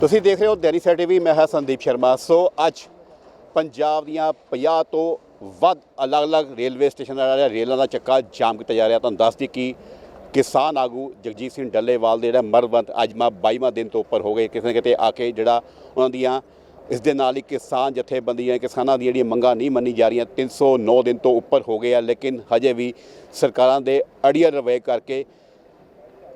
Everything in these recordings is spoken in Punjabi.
ਤੁਸੀਂ ਦੇਖ ਰਹੇ ਹੋ ਦੈਨਿਕ ਸੈਟ ਟੀਵੀ, ਮੈਂ ਹਾਂ ਸੰਦੀਪ ਸ਼ਰਮਾ। ਸੋ ਅੱਜ ਪੰਜਾਬ ਦੀਆਂ 50 ਤੋਂ ਵੱਧ ਅਲੱਗ-ਅਲੱਗ ਰੇਲਵੇ ਸਟੇਸ਼ਨਾਂ ਦਾ ਰੇਲਾਂ ਦਾ ਚੱਕਾ ਜਾਮ ਕੀਤਾ ਜਾ ਰਿਹਾ। ਤੁਹਾਨੂੰ ਦੱਸ ਦਈਏ ਕਿ ਕਿਸਾਨ ਆਗੂ ਜਗਜੀਤ ਸਿੰਘ ਡੱਲੇਵਾਲ ਦੇ ਜਿਹੜਾ ਮਰਵੰਤ ਅੱਜ ਮਾ 22ਵਾਂ ਦਿਨ ਤੋਂ ਉੱਪਰ ਹੋ ਗਏ। ਕਿਸੇ ਨਾ ਕਿਤੇ ਆ ਕੇ ਜਿਹੜਾ ਉਹਨਾਂ ਦੀਆਂ, ਇਸ ਦੇ ਨਾਲ ਹੀ ਕਿਸਾਨ ਜਥੇਬੰਦੀਆਂ ਕਿਸਾਨਾਂ ਦੀਆਂ ਜਿਹੜੀਆਂ ਮੰਗਾਂ ਨਹੀਂ ਮੰਨੀ ਜਾ ਰਹੀਆਂ। 309 ਦਿਨ ਤੋਂ ਉੱਪਰ ਹੋ ਗਏ ਆ, ਲੇਕਿਨ ਹਜੇ ਵੀ ਸਰਕਾਰਾਂ ਦੇ ਅੜੀਅਲ ਰਵੱਈਏ ਕਰਕੇ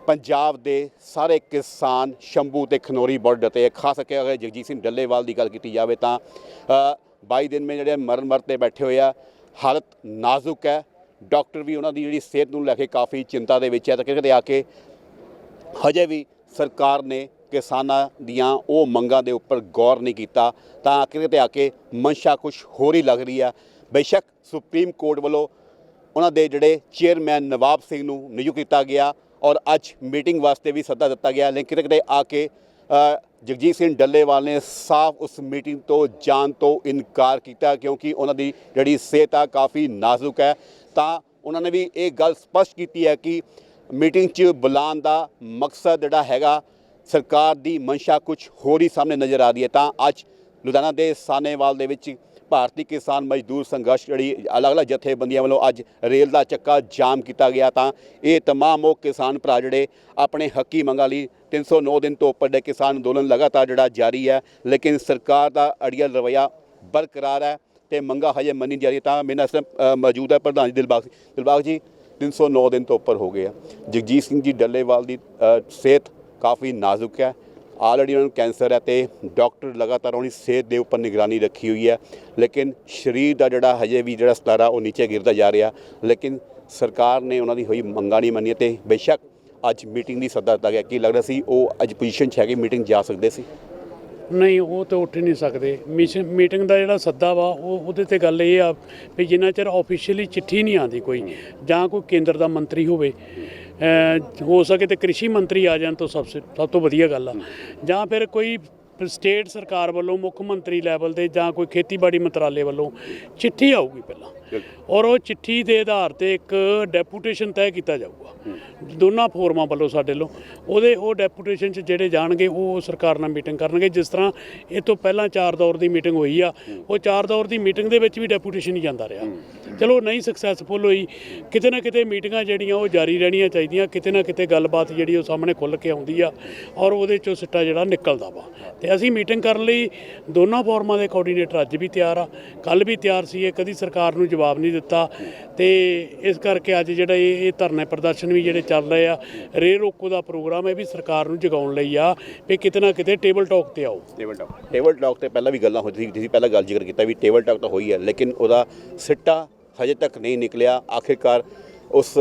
ਪੰਜਾਬ ਦੇ ਸਾਰੇ ਕਿਸਾਨ ਸ਼ੰਭੂ ਤੇ ਖਨੋਰੀ ਬਾਰਡਰ ਤੇ ਖਾਸ ਕਰਕੇ ਅਗਰ ਜਗਜੀਤ ਸਿੰਘ ਡੱਲੇਵਾਲ ਦੀ ਗੱਲ ਕੀਤੀ ਜਾਵੇ ਤਾਂ ਅ, 22 ਦਿਨ ਮੇ ਜਿਹੜੇ ਮਰਨ ਮਰ ਤੇ ਬੈਠੇ ਹੋਏ ਆ ਹਾਲਤ ਨਾਜ਼ੁਕ ਹੈ। ਡਾਕਟਰ ਵੀ ਉਹਨਾਂ ਦੀ ਜਿਹੜੀ ਸਿਹਤ ਨੂੰ ਲੈ ਕੇ ਕਾਫੀ ਚਿੰਤਾ ਦੇ ਵਿੱਚ ਹੈ। ਤਾਂ ਕਿਤੇ ਆ ਕੇ ਹਜੇ ਵੀ ਸਰਕਾਰ ਨੇ ਕਿਸਾਨਾਂ ਦੀਆਂ ਉਹ ਮੰਗਾਂ ਦੇ ਉੱਪਰ ਗੌਰ ਨਹੀਂ ਕੀਤਾ ਤਾਂ ਆਖਿਰ ਤੇ ਆ ਕੇ ਮਨਸ਼ਾ ਕੁਝ ਹੋਰ ਹੀ ਲੱਗ ਰਹੀ ਆ। ਬੇਸ਼ੱਕ ਸੁਪਰੀਮ ਕੋਰਟ ਵੱਲੋਂ ਉਹਨਾਂ ਦੇ ਜਿਹੜੇ ਚੇਅਰਮੈਨ ਨਵਾਬ ਸਿੰਘ ਨੂੰ ਨਿਯੁਕਤ ਕੀਤਾ ਗਿਆ। ਔਰ ਅੱਜ ਮੀਟਿੰਗ ਵਾਸਤੇ ਵੀ ਸੱਦਾ ਦਿੱਤਾ ਗਿਆ। ਲੇਕਿਨ ਕਿਤੇ ਕਿਤੇ ਆ ਕੇ ਜਗਜੀਤ ਸਿੰਘ ਡੱਲੇਵਾਲ ਨੇ ਸਾਫ਼ ਉਸ ਮੀਟਿੰਗ ਤੋਂ ਜਾਣ ਤੋਂ ਇਨਕਾਰ ਕੀਤਾ ਕਿਉਂਕਿ ਉਹਨਾਂ ਦੀ ਜਿਹੜੀ ਸਿਹਤ ਆ ਕਾਫੀ ਨਾਜ਼ੁਕ ਹੈ। ਤਾਂ ਉਹਨਾਂ ਨੇ ਵੀ ਇਹ ਗੱਲ ਸਪਸ਼ਟ ਕੀਤੀ ਹੈ ਕਿ ਮੀਟਿੰਗ 'ਚ ਬੁਲਾਉਣ ਦਾ ਮਕਸਦ ਜਿਹੜਾ ਹੈਗਾ, ਸਰਕਾਰ ਦੀ ਮਨਸ਼ਾ ਕੁਝ ਹੋਰ ਹੀ ਸਾਹਮਣੇ ਨਜ਼ਰ ਆ ਰਹੀ ਹੈ। ਤਾਂ ਅੱਜ ਲੁਧਿਆਣਾ ਦੇ ਸਾਨੇਵਾਲ ਦੇ ਵਿੱਚ ਭਾਰਤੀ ਕਿਸਾਨ ਮਜ਼ਦੂਰ ਸੰਘਰਸ਼ ਜਿਹੜੀ ਅਲੱਗ-ਅਲੱਗ ਜਥੇਬੰਦੀਆਂ ਵੱਲੋਂ ਅੱਜ ਰੇਲ ਦਾ ਚੱਕਾ ਜਾਮ ਕੀਤਾ ਗਿਆ ਤਾਂ ਇਹ तमाम ਉਹ ਕਿਸਾਨ ਭਰਾ ਜਿਹੜੇ ਆਪਣੇ ਹੱਕੀ ਮੰਗਾਂ ਲਈ 309 ਦਿਨ ਤੋਂ ਉੱਪਰ ਦੇ ਕਿਸਾਨ ਅੰਦੋਲਨ ਲਗਾਤਾਰ ਜਿਹੜਾ ਜਾਰੀ ਹੈ ਲੇਕਿਨ ਸਰਕਾਰ ਦਾ ਅੜੀਅਲ ਰਵੱਈਆ ਬਰਕਰਾਰ ਹੈ ਤੇ ਮੰਗਾ ਹਜੇ ਮੰਨੀ ਜਾ ਰਹੀ ਹੈ। ਤਾਂ ਮੇਰੇ ਨਾਲ ਇਸ ਟਾਈਮ, ਅ, ਮੌਜੂਦ ਹੈ ਪ੍ਰਧਾਨ ਜੀ ਦਿਲਬਾਗ ਸਿੰਘ ਦਿਲਬਾਗ ਜੀ 309 ਦਿਨ ਤੋਂ ਉੱਪਰ ਹੋ ਗਏ ਆ ਜਗਜੀਤ ਸਿੰਘ ਜੀ ਡੱਲੇਵਾਲ ਦੀ ਅ, ਸਿਹਤ ਕਾਫੀ ਨਾਜ਼ੁਕ ਹੈ ਆਲਰੇਡੀ ਉਹਨਾਂ ਨੂੰ ਕੈਂਸਰ ਹੈ ਤੇ ਡਾਕਟਰ ਲਗਾਤਾਰ ਉਹਦੀ ਸਿਹਤ ਦੇ ਉੱਪਰ ਨਿਗਰਾਨੀ ਰੱਖੀ ਹੋਈ ਹੈ। ਲੇਕਿਨ ਸਰੀਰ ਦਾ ਜਿਹੜਾ ਹਜੇ ਵੀ ਜਿਹੜਾ ਸਤਾਰਾ ਉਹ ਨੀਚੇ ਗਿਰਦਾ ਜਾ ਰਿਹਾ। ਲੇਕਿਨ ਸਰਕਾਰ ਨੇ ਉਹਨਾਂ ਦੀ ਹੋਈ ਮੰਗਾਂ ਨਹੀਂ ਮੰਨੀਆਂ ਤੇ ਬੇਸ਼ੱਕ ਅੱਜ ਮੀਟਿੰਗ ਦੀ ਸੱਦਾ ਦਿੱਤਾ ਗਿਆ। ਕੀ ਲੱਗਦਾ ਸੀ ਉਹ ਅੱਜ ਪੋਜੀਸ਼ਨ 'ਚ ਹੈਗੇ, ਮੀਟਿੰਗ ਜਾ ਸਕਦੇ ਸੀ? ਨਹੀਂ, ਉਹ ਤਾਂ ਉੱਠ ਨਹੀਂ ਸਕਦੇ। ਮਿਸ਼ਨ, ਮੀਟਿੰਗ ਦਾ ਜਿਹੜਾ ਸੱਦਾ ਵਾ, ਉਹ, ਉਹਦੇ ਤੇ ਗੱਲ ਇਹ ਆ ਵੀ ਜਿੰਨਾ ਚਿਰ ਆਫੀਸ਼ੀਅਲੀ ਚਿੱਠੀ ਨਹੀਂ ਆਉਂਦੀ ਕੋਈ, ਜਾਂ ਕੋਈ ਕੇਂਦਰ ਦਾ ਮੰਤਰੀ ਹੋਵੇ ਹੋ ਸਕੇ ਤੇ ਕ੍ਰਿਸ਼ੀ ਮੰਤਰੀ ਆ ਜਾਣ ਤਾਂ ਸਭ ਸੇ, ਸਭ ਤੋਂ ਵਧੀਆ ਗੱਲ ਆ। ਜਾਂ ਫਿਰ ਕੋਈ ਸਟੇਟ ਸਰਕਾਰ ਵੱਲੋਂ, ਮੁੱਖ ਮੰਤਰੀ ਲੈਵਲ ਤੇ ਜਾਂ ਕੋਈ ਖੇਤੀਬਾੜੀ ਮੰਤਰਾਲੇ ਵੱਲੋਂ ਚਿੱਠੀ ਆਊਗੀ ਪਹਿਲਾਂ। ਔਰ ਉਹ ਚਿੱਠੀ ਦੇ ਆਧਾਰ ਤੇ ਇੱਕ ਡੈਪੂਟੇਸ਼ਨ ਤੈਅ ਕੀਤਾ ਜਾਊਗਾ। ਦੋਨਾਂ ਫੋਰਮਾਂ ਵੱਲੋਂ ਸਾਡੇ ਵੱਲੋਂ। ਉਹਦੇ ਉਹ ਡੈਪੂਟੇਸ਼ਨ 'ਚ ਜਿਹੜੇ ਜਾਣਗੇ, ਉਹ ਸਰਕਾਰ ਨਾਲ ਮੀਟਿੰਗ ਕਰਨਗੇ। ਜਿਸ ਤਰ੍ਹਾਂ ਇਹ ਤੋਂ ਪਹਿਲਾਂ ਚਾਰ ਦੌਰ ਦੀ ਮੀਟਿੰਗ ਹੋਈ ਆ, ਉਹ ਚਾਰ ਦੌਰ ਦੀ ਮੀਟਿੰਗ ਦੇ ਵਿੱਚ ਵੀ ਡੈਪੂਟੇਸ਼ਨ ਹੀ ਜਾਂਦਾ ਰਿਹਾ। ਚਲੋ, ਨਹੀਂ ਸਕਸੈਸਫੁਲ ਹੋਈ। ਕਿਤੇ ਨਾ ਕਿਤੇ ਮੀਟਿੰਗਾਂ ਜਿਹੜੀਆਂ, ਉਹ ਜਾਰੀ ਰਹਿਣੀਆਂ ਚਾਹੀਦੀਆਂ। ਕਿਤੇ ਨਾ ਕਿਤੇ ਗੱਲਬਾਤ ਜਿਹੜੀ ਉਹ ਸਾਹਮਣੇ ਖੁੱਲ ਕੇ ਆਉਂਦੀ ਆ ਔਰ ਉਹਦੇ ਚੋਂ ਸਿੱਟਾ ਜਿਹੜਾ ਨਿਕਲਦਾ ਵਾ। ਤੇ ਅਸੀਂ ਮੀਟਿੰਗ ਕਰਨ ਲਈ ਦੋਨਾਂ ਫੋਰਮਾਂ ਦੇ ਕੋਆਰਡੀਨੇਟਰ ਅੱਜ ਵੀ ਤਿਆਰ ਆ। ਕੱਲ ਵੀ ਤਿਆਰ ਸੀ ਇਹ ਕਦੀ ਸਰਕਾਰ ਨੂੰ ਜਵਾਬ ਨਹੀਂ ਦਿੱਤਾ ਤੇ ਇਸ ਕਰਕੇ ਅੱਜ ਜਿਹੜਾ ਇਹ ਇਹ ਧਰਨਾ ਪ੍ਰਦਰਸ਼ਨ ਵੀ ਜਿਹੜੇ ਚੱਲ ਰਹੇ ਆ ਰੇ ਰੋਕੋ ਦਾ ਪ੍ਰੋਗਰਾਮ ਇਹ ਵੀ ਸਰਕਾਰ ਨੂੰ ਜਗਾਉਣ ਲਈ ਆ ਵੀ ਕਿਤੇ ਨਾ ਕਿਤੇ ਟੇਬਲ ਟਾਕ ਤੇ ਆਓ। Table talk. ਟੇਬਲ ਟਾਕ ਤੇ ਪਹਿਲਾਂ ਵੀ ਗੱਲਾਂ ਹੋਈ ਸੀ ਤੁਸੀਂ ਪਹਿਲਾਂ ਗੱਲ ਜ਼ਿਕਰ ਕੀਤਾ ਵੀ ਟੇਬਲ ਟਾਕ ਤਾਂ ਹੋਈ ਹੈ ਲੇਕਿਨ ਉਹਦਾ ਸਿੱਟਾ ਹਜੇ ਤੱਕ ਨਹੀਂ ਨਿਕਲਿਆ। ਆਖਿਰਕਾਰ ਉਸ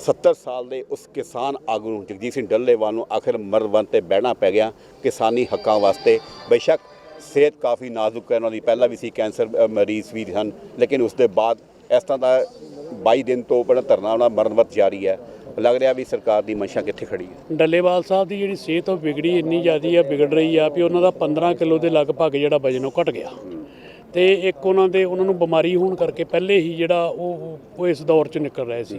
70 ਸਾਲ ਦੇ ਉਸ ਕਿਸਾਨ ਆਗੂ ਨੂੰ ਜਗਜੀਤ ਸਿੰਘ ਡੱਲੇਵਾਲ ਨੂੰ ਆਖਿਰ ਮਰਵੰਤ ਤੇ ਬਹਿਣਾ ਪੈ ਗਿਆ ਕਿਸਾਨੀ ਹੱਕਾਂ ਵਾਸਤੇ। ਬੇਸ਼ੱਕ ਸਿਹਤ ਕਾਫੀ ਨਾਜ਼ੁਕ ਹੈ, ਉਹਨਾਂ ਦੀ ਪਹਿਲਾਂ ਵੀ ਸੀ ਕੈਂਸਰ ਮਰੀਜ਼ ਵੀ ਹਨ ਲੇਕਿਨ ਉਸ ਦੇ ਬਾਅਦ ਇਸ ਤਰ੍ਹਾਂ ਦਾ 22 ਦਿਨ ਤੋਂ ਪਹਿਲਾਂ ਧਰਨਾ ਉਹਨਾਂ ਮਰਨਵਤ ਜਾਰੀ ਹੈ। ਲੱਗ ਰਿਹਾ ਵੀ ਸਰਕਾਰ ਦੀ ਮਨਸ਼ਾ ਕਿੱਥੇ ਖੜੀ ਹੈ। ਡੱਲੇਵਾਲ ਸਾਹਿਬ ਦੀ ਜਿਹੜੀ ਸਿਹਤ ਉਹ ਵਿਗੜੀ, ਇੰਨੀ ਜ਼ਿਆਦੀ ਆ, ਵਿਗੜ ਰਹੀ ਆ ਵੀ ਉਹਨਾਂ ਦਾ 15 ਕਿਲੋ ਦੇ ਲਗਭਗ ਜਿਹੜਾ ਵਜਨ ਉਹ ਘਟ ਗਿਆ। ਤੇ ਇੱਕ ਉਹਨਾਂ ਦੇ, ਉਹਨਾਂ ਨੂੰ ਬਿਮਾਰੀ ਹੋਣ ਕਰਕੇ ਪਹਿਲੇ ਹੀ ਜਿਹੜਾ ਉਹ ਉਹ ਇਸ ਦੌਰ ਚ ਨਿਕਲ ਰਹੇ ਸੀ।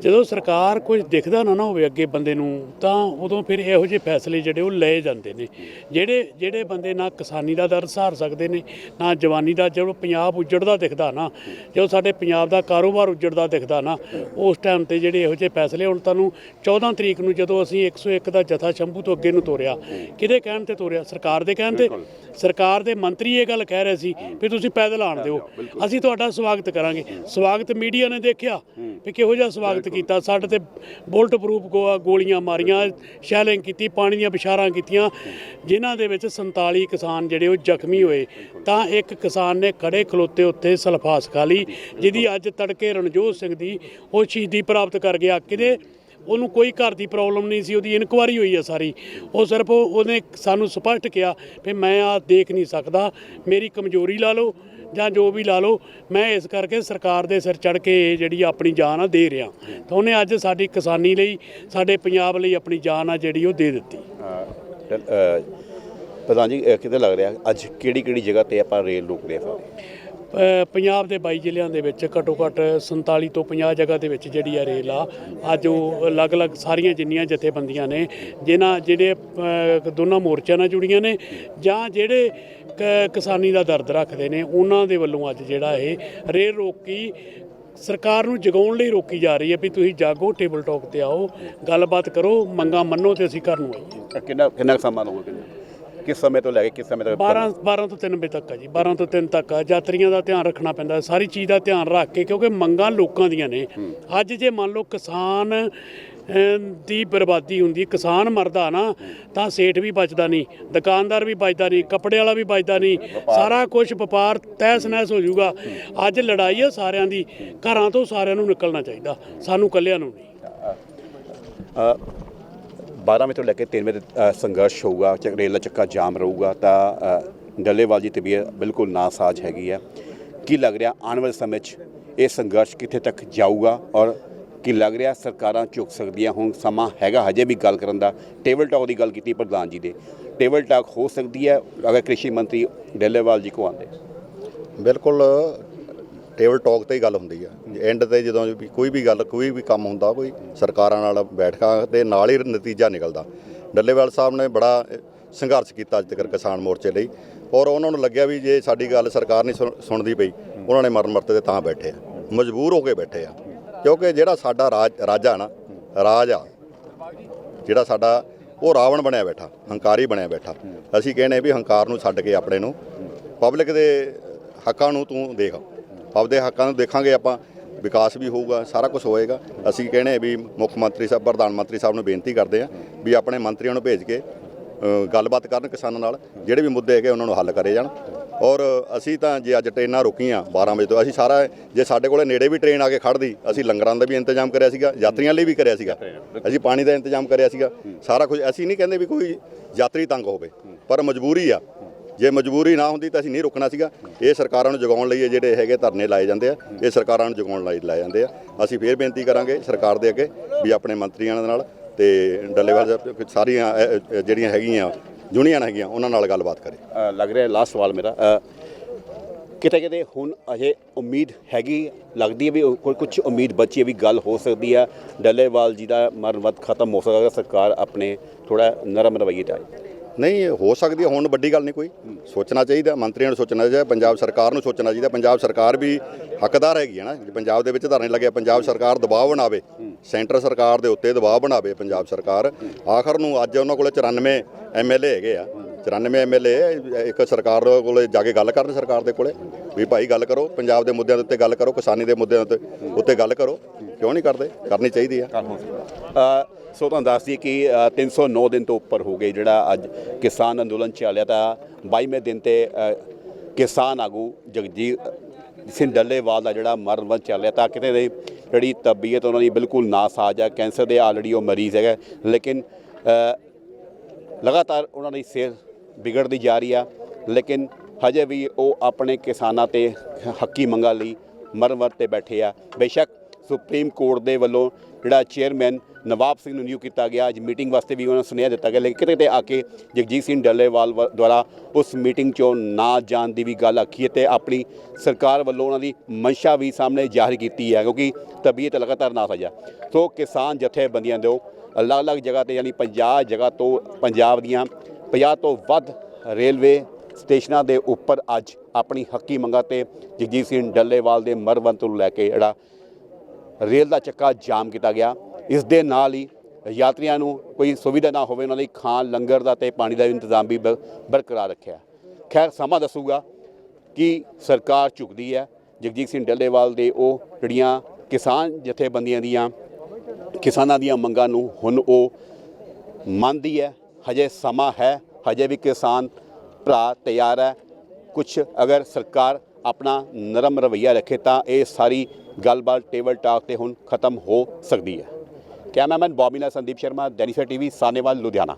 ਜਦੋਂ ਸਰਕਾਰ ਕੁਝ ਦਿਖਦਾ ਨਾ ਨਾ ਹੋਵੇ ਅੱਗੇ ਬੰਦੇ ਨੂੰ ਤਾਂ ਉਦੋਂ ਫਿਰ ਇਹੋ ਜਿਹੇ ਫੈਸਲੇ ਜਿਹੜੇ ਉਹ ਲਏ ਜਾਂਦੇ ਨੇ। ਜਿਹੜੇ ਜਿਹੜੇ ਬੰਦੇ ਨਾ ਕਿਸਾਨੀ ਦਾ ਦਰਦ ਸਹਾਰ ਸਕਦੇ ਨੇ ਨਾ ਜਵਾਨੀ ਦਾ ਜਦੋਂ ਪੰਜਾਬ ਉੱਜੜਦਾ ਦਿਖਦਾ ਨਾ ਜਦੋਂ ਸਾਡੇ ਪੰਜਾਬ ਦਾ ਕਾਰੋਬਾਰ ਉੱਜੜਦਾ ਦਿਖਦਾ ਨਾ ਉਸ ਟਾਈਮ ਤੇ ਜਿਹੜੇ ਇਹੋ ਜਿਹੇ ਫੈਸਲੇ ਹੁਣ ਤੁਹਾਨੂੰ 14 ਤਰੀਕ ਨੂੰ ਜਦੋਂ ਅਸੀਂ 101 ਦਾ ਜਥਾ ਸ਼ੰਭੂ ਤੋਂ ਅੱਗੇ ਨੂੰ ਤੋਰਿਆ ਕਿਹਦੇ ਕਹਿਣ ਤੇ ਤੋਰਿਆ? ਸਰਕਾਰ ਦੇ ਕਹਿਣ ਤੇ? ਸਰਕਾਰ ਦੇ ਮੰਤਰੀ ਇਹ ਗੱਲ ਕਹਿ ਰਹੇ ਸੀ ਵੀ ਤੁਸੀਂ ਪੈਦਲ ਆਣ ਦਿਓ। ਅਸੀਂ ਤੁਹਾਡਾ ਸਵਾਗਤ ਕਰਾਂਗੇ। ਸਵਾਗਤ ਮੀਡੀਆ ਨੇ ਦੇਖਿਆ ਵੀ ਕਿਹੋ ਜਿਹਾ ਸਵਾਗਤ ਕੀਤਾ। ਸਾਡੇ ਤੇ ਬੁਲਟ ਪ੍ਰੂਫ ਗੋ- ਗੋਲੀਆਂ ਮਾਰੀਆਂ, ਸ਼ੈਲਿੰਗ ਕੀਤੀ, ਪਾਣੀ ਦੀਆਂ ਬਿਸ਼ਾਰਾਂ ਕੀਤੀਆਂ, ਜਿਨ੍ਹਾਂ ਦੇ ਵਿੱਚ 47 ਕਿਸਾਨ ਜਿਹੜੇ ਉਹ ਜ਼ਖਮੀ ਹੋਏ। ਤਾਂ ਇੱਕ ਕਿਸਾਨ ਨੇ ਖੜੇ ਖਲੋਤੇ ਉੱਤੇ ਸਲਫਾਸ ਖਾ ਲਈ, ਜਿਹਦੀ ਅੱਜ ਤੜਕੇ ਰਣਜੋਤ ਸਿੰਘ ਦੀ ਉਹ ਸ਼ਹੀਦੀ ਪ੍ਰਾਪਤ ਕਰ ਗਿਆ। ਕਿਤੇ ਉਹਨੂੰ ਕੋਈ ਘਰ ਦੀ ਪ੍ਰੋਬਲਮ ਨਹੀਂ ਸੀ, ਉਹਦੀ ਇਨਕੁਆਰੀ ਹੋਈ ਹੈ ਸਾਰੀ। ਉਹ ਸਿਰਫ ਉਹਨੇ ਸਾਨੂੰ ਸਪਸ਼ਟ ਕਿਹਾ ਵੀ ਮੈਂ ਆ ਦੇਖ ਨਹੀਂ ਸਕਦਾ, ਮੇਰੀ ਕਮਜ਼ੋਰੀ ਲਾ ਲਓ ਜਾਂ ਜੋ ਵੀ ਲਾ ਲਓ ਮੈਂ ਇਸ ਕਰਕੇ ਸਰਕਾਰ ਦੇ ਸਿਰ ਚੜ ਕੇ ਜਿਹੜੀ ਆਪਣੀ ਜਾਨ ਆ ਦੇ ਰਿਹਾ। ਤਾਂ ਉਹਨੇ ਅੱਜ ਸਾਡੀ ਕਿਸਾਨੀ ਲਈ ਸਾਡੇ ਪੰਜਾਬ ਲਈ ਆਪਣੀ ਜਾਨ ਆ ਜਿਹੜੀ ਉਹ ਦੇ ਦਿੱਤੀ। ਅ, ਪ੍ਰਧਾਨ ਜੀ ਅ, ਕਿਤੇ ਲੱਗ ਰਿਹਾ? ਅੱਜ ਕਿਹੜੀ ਕਿਹੜੀ ਜਗ੍ਹਾ ਤੇ ਆਪਾਂ ਰੇਲ ਰੋਕ ਰਹੇ ਸਾਰੇ ਪੰਜਾਬ ਦੇ 22 ਜ਼ਿਲ੍ਹਿਆਂ ਦੇ ਵਿੱਚ ਘੱਟੋ ਘੱਟ 47 ਤੋਂ 50 ਜਗ੍ਹਾ ਦੇ ਵਿੱਚ ਜਿਹੜੀ ਆ ਰੇਲ ਆ, ਅੱਜ ਉਹ ਅਲੱਗ-ਅਲੱਗ ਸਾਰੀਆਂ ਜਿੰਨੀਆਂ ਜਥੇਬੰਦੀਆਂ ਨੇ, ਜਿਨ੍ਹਾਂ, ਜਿਹੜੇ ਦੋਨਾਂ ਮੋਰਚਿਆਂ ਨਾਲ ਜੁੜੀਆਂ ਨੇ, ਜਾਂ ਜਿਹੜੇ ਕ- ਕਿਸਾਨੀ ਦਾ ਦਰਦ ਰੱਖਦੇ ਨੇ, ਉਹਨਾਂ ਦੇ ਵੱਲੋਂ ਅੱਜ ਜਿਹੜਾ ਇਹ ਰੇਲ ਰੋਕੀ ਸਰਕਾਰ ਨੂੰ ਜਗਾਉਣ ਲਈ ਰੋਕੀ ਜਾ ਰਹੀ ਹੈ ਵੀ ਤੁਸੀਂ ਜਾਗੋ, ਟੇਬਲ ਟਾਕ ਤੇ ਆਓ, ਗੱਲਬਾਤ ਕਰੋ, ਮੰਗਾਂ ਮੰਨੋ ਤੇ ਅਸੀਂ ਘਰ ਨੂੰ ਆਈਏ। ਕਿੰਨਾ ਕਿੰਨਾ ਕੁ ਸਮਾਂ ਲਊਗਾ ਕਿਸ ਸਮੇਂ ਤੋਂ ਲੈ ਕੇ ਕਿਸ ਸਮੇਂ ਤੱਕ 12 12 ਤੋਂ 3 ਵਜੇ ਤੱਕ ਆ ਜੀ 12 ਤੋਂ 3 ਤੱਕ ਆ। ਯਾਤਰੀਆਂ ਦਾ ਧਿਆਨ ਰੱਖਣਾ ਪੈਂਦਾ ਸਾਰੀ ਚੀਜ਼ ਦਾ ਧਿਆਨ ਰੱਖ ਕੇ ਕਿਉਂਕਿ ਮੰਗਾਂ ਲੋਕਾਂ ਦੀਆਂ ਨੇ। ਅੱਜ ਜੇ ਮੰਨ ਲਓ ਕਿਸਾਨ ਦੀ ਬਰਬਾਦੀ ਹੁੰਦੀ ਕਿਸਾਨ ਮਰਦਾ ਨਾ ਤਾਂ ਸੇਠ ਵੀ ਬਚਦਾ ਨਹੀਂ ਦੁਕਾਨਦਾਰ ਵੀ ਬਚਦਾ ਨਹੀਂ ਕੱਪੜੇ ਵਾਲਾ ਵੀ ਬਚਦਾ ਨਹੀਂ ਸਾਰਾ ਕੁਝ ਵਪਾਰ ਤਹਿਸ ਨਹਿਸ ਹੋ ਜਾਊਗਾ। ਅੱਜ ਲੜਾਈ ਆ ਸਾਰਿਆਂ ਦੀ ਘਰਾਂ ਤੋਂ ਸਾਰਿਆਂ ਨੂੰ ਨਿਕਲਣਾ ਚਾਹੀਦਾ ਸਾਨੂੰ ਇਕੱਲਿਆਂ ਨੂੰ ਨਹੀਂ। 12 ਵਜੇ ਤੋਂ ਲੈ ਕੇ 3 ਵਜੇ ਤੱਕ, ਸੰਘਰਸ਼ ਹੋਊਗਾ ਚੱਕ ਰੇਲ ਦਾ ਚੱਕਾ ਜਾਮ ਰਹੂਗਾ ਤਾਂ ਡੱਲੇਵਾਲ ਦੀ ਤਬੀਅਤ ਬਿਲਕੁਲ ਨਾਸਾਜ ਹੈਗੀ ਹੈ। ਕੀ ਲੱਗ ਰਿਹਾ ਆਉਣ ਵਾਲੇ ਸਮੇਂ 'ਚ ਇਹ ਸੰਘਰਸ਼ ਕਿੱਥੇ ਤੱਕ ਜਾਊਗਾ ਔਰ ਕੀ ਲੱਗ ਰਿਹਾ ਸਰਕਾਰਾਂ ਚੁੱਕ ਸਕਦੀਆਂ? ਹੁਣ ਸਮਾਂ ਹੈਗਾ ਹਜੇ ਵੀ ਗੱਲ ਕਰਨ ਦਾ। ਟੇਬਲ ਟਾਕ ਦੀ ਗੱਲ ਕੀਤੀ ਪ੍ਰਧਾਨ ਜੀ ਦੇ ਟੇਬਲ ਟਾਕ ਹੋ ਸਕਦੀ ਹੈ ਅਗਰ ਕ੍ਰਿਸ਼ੀ ਮੰਤਰੀ ਡੱਲੇਵਾਲ ਜੀ ਕੋ ਆਉਂਦੇ। ਬਿਲਕੁਲ ਟੇਬਲ ਟਾਕ ਤੇ ਹੀ ਗੱਲ ਹੁੰਦੀ ਆ। ਐਂਡ ਤੇ ਜਦੋਂ ਵੀ ਕੋਈ ਵੀ ਗੱਲ, ਕੋਈ ਵੀ ਕੰਮ ਹੁੰਦਾ, ਕੋਈ ਸਰਕਾਰਾਂ ਨਾਲ ਬੈਠਕਾਂ ਤੇ ਨਾਲ ਹੀ ਨਤੀਜਾ ਨਿਕਲਦਾ। ਡੱਲੇਵਾਲ ਸਾਹਿਬ ਨੇ ਬੜਾ ਸੰਘਰਸ਼ ਕੀਤਾ ਅੱਜ ਤੱਕ ਕਿਸਾਨ ਮੋਰਚੇ ਲਈ। ਔਰ ਉਹਨਾਂ ਨੂੰ ਲੱਗਿਆ ਵੀ ਜੇ ਸਾਡੀ ਗੱਲ ਸਰਕਾਰ ਨਹੀਂ ਸੁਣ- ਸੁਣਦੀ ਪਈ, ਉਹਨਾਂ ਨੇ ਮਰਨ ਮਰਤੇ ਤੇ ਤਾਂ ਬੈਠੇ ਆ। ਮਜਬੂਰ ਹੋ ਕੇ ਬੈਠੇ ਆ। ਕਿਉਂਕਿ ਜਿਹੜਾ ਸਾਡਾ ਰਾਜ, ਰਾਜਾ ਨਾ, ਰਾਜ ਆ, ਜਿਹੜਾ ਸਾਡਾ, ਉਹ ਰਾਵਣ ਬਣਿਆ ਬੈਠਾ, ਹੰਕਾਰੀ ਬਣਿਆ ਬੈਠਾ। ਅਸੀਂ ਕਹਿੰਦੇ ਵੀ ਹੰਕਾਰ ਨੂੰ ਛੱਡ ਕੇ ਆਪਣੇ ਨੂੰ ਪਬਲਿਕ ਦੇ ਹੱਕਾਂ ਨੂੰ ਤੂੰ ਦੇਖ। ਆਪਦੇ ਹੱਕਾਂ ਨੂੰ ਦੇਖਾਂਗੇ ਆਪਾਂ, ਵਿਕਾਸ ਵੀ ਹੋਊਗਾ, ਸਾਰਾ ਕੁਝ ਹੋਏਗਾ। ਅਸੀਂ ਕਹਿੰਦੇ ਵੀ ਮੁੱਖ ਮੰਤਰੀ ਸਾਹਿਬ, ਪ੍ਰਧਾਨ ਮੰਤਰੀ ਸਾਹਿਬ ਨੂੰ ਬੇਨਤੀ ਕਰਦੇ ਆ ਵੀ ਆਪਣੇ ਮੰਤਰੀਆਂ ਨੂੰ ਭੇਜ ਕੇ ਗੱਲਬਾਤ ਕਰਨ ਕਿਸਾਨਾਂ ਨਾਲ, ਜਿਹੜੇ ਵੀ ਮੁੱਦੇ ਹੈਗੇ ਉਹਨਾਂ ਨੂੰ ਹੱਲ ਕਰੇ ਜਾਣ। ਔਰ ਅਸੀਂ ਤਾਂ ਜੇ ਅੱਜ ਟ੍ਰੇਨਾਂ ਰੁਕੀਆਂ 12 ਵਜੇ ਤੋਂ, ਅਸੀਂ ਸਾਰਾ ਜੇ ਸਾਡੇ ਕੋਲੇ ਨੇੜੇ ਵੀ ਟ੍ਰੇਨ ਆ ਕੇ ਖੜਦੀ ਅਸੀਂ ਲੰਗਰਾਂ ਦਾ ਵੀ ਇੰਤਜ਼ਾਮ ਕਰਿਆ ਸੀਗਾ, ਯਾਤਰੀਆਂ ਲਈ ਵੀ ਕਰਿਆ ਸੀਗਾ। ਅਸੀਂ ਪਾਣੀ ਦਾ ਇੰਤਜ਼ਾਮ ਕਰਿਆ ਸੀਗਾ। ਸਾਰਾ ਕੁਝ ਅਸੀਂ ਨਹੀਂ ਕਹਿੰਦੇ ਵੀ ਕੋਈ ਯਾਤਰੀ ਤੰਗ ਹੋਵੇ, ਪਰ ਮਜਬੂਰੀ ਆ ਜੇ ਮਜਬੂਰੀ ਨਾ ਹੁੰਦੀ ਤਾਂ ਅਸੀਂ ਨਹੀਂ ਰੁਕਣਾ ਸੀਗਾ। ਇਹ ਸਰਕਾਰਾਂ ਨੂੰ ਜਗਾਉਣ ਲਈ ਇਹ ਜਿਹੜੇ ਹੈਗੇ ਧਰਨੇ ਲਾਏ ਜਾਂਦੇ ਆ। ਇਹ ਸਰਕਾਰਾਂ ਨੂੰ ਜਗਾਉਣ ਲਈ ਲਾਏ ਜਾਂਦੇ ਆ। ਅਸੀਂ ਫੇਰ ਬੇਨਤੀ ਕਰਾਂਗੇ ਸਰਕਾਰ ਦੇ ਅੱਗੇ ਵੀ ਆਪਣੇ ਮੰਤਰੀਆਂ ਦੇ ਨਾਲ ਤੇ ਡੱਲੇਵਾਲ ਸਾਰੀਆਂ ਜਿਹੜੀਆਂ ਹੈਗੀਆਂ ਯੂਨੀਅਨ ਹੈਗੀਆਂ, ਉਹਨਾਂ ਨਾਲ ਗੱਲਬਾਤ ਕਰੇ। ਲੱਗ ਰਿਹਾ ਲਾਸਟ ਸਵਾਲ ਮੇਰਾ। ਕਿਤੇ ਕਿਤੇ ਹੁਣ ਅਜੇ ਉਮੀਦ ਹੈਗੀ, ਲੱਗਦੀ ਹੈ ਵੀ ਕੋਈ ਕੁਝ ਉਮੀਦ ਬਚੀ ਹੈ ਵੀ ਗੱਲ ਹੋ ਸਕਦੀ ਹੈ ਡੱਲੇਵਾਲ ਜੀ ਦਾ ਮਰਨ ਵਕਤ ਖਤਮ ਹੋ ਸਕਦਾ, ਸਰਕਾਰ ਆਪਣੇ ਥੋੜਾ ਨਰਮ ਰਵੱਈਏ ਤੇ ਆਏ ਨਹੀਂ ਹੋ ਸਕਦੀ ਹੈ ਹੁਣ ਵੱਡੀ ਗੱਲ ਨਹੀਂ ਕੋਈ। ਸੋਚਣਾ ਚਾਹੀਦਾ ਮੰਤਰੀਆਂ ਨੂੰ ਸੋਚਣਾ ਚਾਹੀਦਾ ਪੰਜਾਬ ਸਰਕਾਰ ਨੂੰ ਸੋਚਣਾ ਚਾਹੀਦਾ। ਪੰਜਾਬ ਸਰਕਾਰ ਵੀ ਹੱਕਦਾਰ ਹੈਗੀ ਹੈ ਨਾ ਜੇ ਪੰਜਾਬ ਦੇ ਵਿੱਚ ਧਰਨੇ ਲੱਗਿਆ ਪੰਜਾਬ ਸਰਕਾਰ ਦਬਾਅ ਬਣਾਵੇ ਸੈਂਟਰ ਸਰਕਾਰ ਦੇ ਉੱਤੇ ਦਬਾਅ ਬਣਾਵੇ ਪੰਜਾਬ ਸਰਕਾਰ। ਆਖਰ ਨੂੰ ਅੱਜ ਉਹਨਾਂ ਕੋਲੇ 94 ਐਮਐਲਏ ਹੈਗੇ ਆ 94 ਐਮਐਲਏ ਇੱਕ ਸਰਕਾਰ ਕੋਲੇ ਜਾ ਕੇ ਗੱਲ ਕਰਨ ਸਰਕਾਰ ਦੇ ਕੋਲੇ ਵੀ ਭਾਈ ਗੱਲ ਕਰੋ ਪੰਜਾਬ ਦੇ ਮੁੱਦਿਆਂ ਦੇ ਉੱਤੇ ਗੱਲ ਕਰੋ ਕਿਸਾਨੀ ਦੇ ਮੁੱਦਿਆਂ ਦੇ ਉੱਤੇ ਉੱਤੇ ਗੱਲ ਕਰੋ ਕਿਉਂ ਨਹੀਂ ਕਰਦੇ? ਕਰਨੀ ਚਾਹੀਦੀ ਆ। ਅ, ਸੋ ਤੁਹਾਨੂੰ ਦੱਸ ਦਈਏ ਕਿ ਅ, 309 ਦਿਨ ਤੋਂ ਉੱਪਰ ਹੋ ਗਏ ਜਿਹੜਾ ਅੱਜ ਕਿਸਾਨ ਅੰਦੋਲਨ ਚੱਲਿਆ ਤਾਂ 22ਵੇਂ ਦਿਨ ਤੇ ਕਿਸਾਨ ਆਗੂ ਜਗਜੀਤ ਸਿੰਘ ਡੱਲੇਵਾਲ ਦਾ ਜਿਹੜਾ ਮਰਨ ਵੰਜ ਚੱਲ ਰਿਹਾ ਤਾਂ ਕਿਤੇ ਦੀ ਜਿਹੜੀ ਤਬੀਅਤ ਉਹਨਾਂ ਦੀ ਬਿਲਕੁਲ ਨਾਸਾਜ ਆ ਕੈਂਸਰ ਦੇ ਆਲਰੇਡੀ ਉਹ ਮਰੀਜ਼ ਹੈਗਾ। ਲੇਕਿਨ ਲਗਾਤਾਰ ਉਹਨਾਂ ਦੀ ਸਿਹਤ ਵਿਗੜਦੀ ਜਾ ਰਹੀ ਆ। ਲੇਕਿਨ ਹਜੇ ਵੀ ਉਹ ਆਪਣੇ ਕਿਸਾਨਾਂ ਤੇ ਹੱਕੀ ਮੰਗਾਂ ਲਈ ਮਰਨ ਵਰਤ ਤੇ ਬੈਠੇ ਆ। ਬੇਸ਼ੱਕ ਸੁਪਰੀਮ ਕੋਰਟ ਦੇ ਵੱਲੋਂ ਜਿਹੜਾ ਚੇਅਰਮੈਨ ਨਵਾਬ ਸਿੰਘ ਨੂੰ ਨਿਯੁਕਤ ਕੀਤਾ ਗਿਆ, ਅੱਜ ਮੀਟਿੰਗ ਵਾਸਤੇ ਵੀ ਉਹਨਾਂ ਨੂੰ ਸੁਨੇਹਾ ਦਿੱਤਾ ਗਿਆ, ਲੇਕਿਨ ਕਿਤੇ ਕਿਤੇ ਆ ਕੇ ਜਗਜੀਤ ਸਿੰਘ ਡੱਲੇਵਾਲ ਵ- ਦੁਆਰਾ ਉਸ ਮੀਟਿੰਗ 'ਚੋਂ ਨਾ ਜਾਣ ਦੀ ਵੀ ਗੱਲ ਆਖੀ ਹੈ ਤੇ ਆਪਣੀ ਸਰਕਾਰ ਵੱਲੋਂ ਉਹਨਾਂ ਦੀ ਮਨਸ਼ਾ ਵੀ ਸਾਹਮਣੇ ਜ਼ਾਹਿਰ ਕੀਤੀ ਹੈ, ਕਿਉਂਕਿ ਤਬੀਅਤ ਲਗਾਤਾਰ ਨਾ ਸਜਾ ਸੋ ਕਿਸਾਨ ਜਥੇਬੰਦੀਆਂ ਦੇ ਅਲੱਗ-ਅਲੱਗ ਜਗ੍ਹਾ ਤੇ ਯਾਨੀ 50 ਜਗ੍ਹਾ ਤੋਂ ਪੰਜਾਬ ਦੀਆਂ 50 ਤੋਂ ਵੱਧ ਰੇਲਵੇ ਸਟੇਸ਼ਨਾਂ ਦੇ ਉੱਪਰ ਅੱਜ ਆਪਣੀ ਹੱਕੀ ਮੰਗਾਂ ਤੇ ਜਗਜੀਤ ਸਿੰਘ ਡੱਲੇਵਾਲ ਦੇ ਮਰਵੰਤ ਨੂੰ ਲੈ ਕੇ ਜਿਹੜਾ ਰੇਲ ਦਾ ਚੱਕਾ ਜਾਮ ਕੀਤਾ ਗਿਆ। ਇਸ ਦੇ ਨਾਲ ਹੀ ਯਾਤਰੀਆਂ ਨੂੰ ਕੋਈ ਸੁਵਿਧਾ ਨਾ ਹੋਵੇ, ਉਹਨਾਂ ਲਈ ਖਾਣ, ਲੰਗਰ ਦਾ ਤੇ ਪਾਣੀ ਦਾ ਇੰਤਜ਼ਾਮ ਵੀ ਬ- ਬਰਕਰਾਰ ਰੱਖਿਆ। ਖੈਰ, ਸਮਾਂ ਦੱਸੂਗਾ ਕਿ ਸਰਕਾਰ ਝੁਕਦੀ ਹੈ। ਜਗਜੀਤ ਸਿੰਘ ਡੱਲੇਵਾਲ ਦੇ ਉਹ ਜਿਹੜੀਆਂ ਕਿਸਾਨ ਜਥੇਬੰਦੀਆਂ ਦੀਆਂ, ਕਿਸਾਨਾਂ ਦੀਆਂ ਮੰਗਾਂ ਨੂੰ ਹੁਣ ਉਹ ਮੰਨਦੀ ਹੈ। ਹਜੇ ਸਮਾਂ ਹੈ, ਹਜੇ ਵੀ ਕਿਸਾਨ ਭਰਾ ਤਿਆਰ ਹੈ। ਕੁਝ ਅਗਰ ਸਰਕਾਰ ਆਪਣਾ ਨਰਮ ਰਵੱਈਆ ਰੱਖੇ ਤਾਂ ਇਹ ਸਾਰੀ ਗੱਲਬਾਤ ਟੇਬਲ ਟਾਕ ਤੇ ਹੁਣ ਖਤਮ ਹੋ ਸਕਦੀ ਹੈ। ਕੈਮਰਾਮੈਨ ਬੌਬੀ ਨਾਲ ਸੰਦੀਪ ਸ਼ਰਮਾ, ਦੈਨਿਕ ਟੀਵੀ, ਸਾਨੇਵਾਲ, ਲੁਧਿਆਣਾ।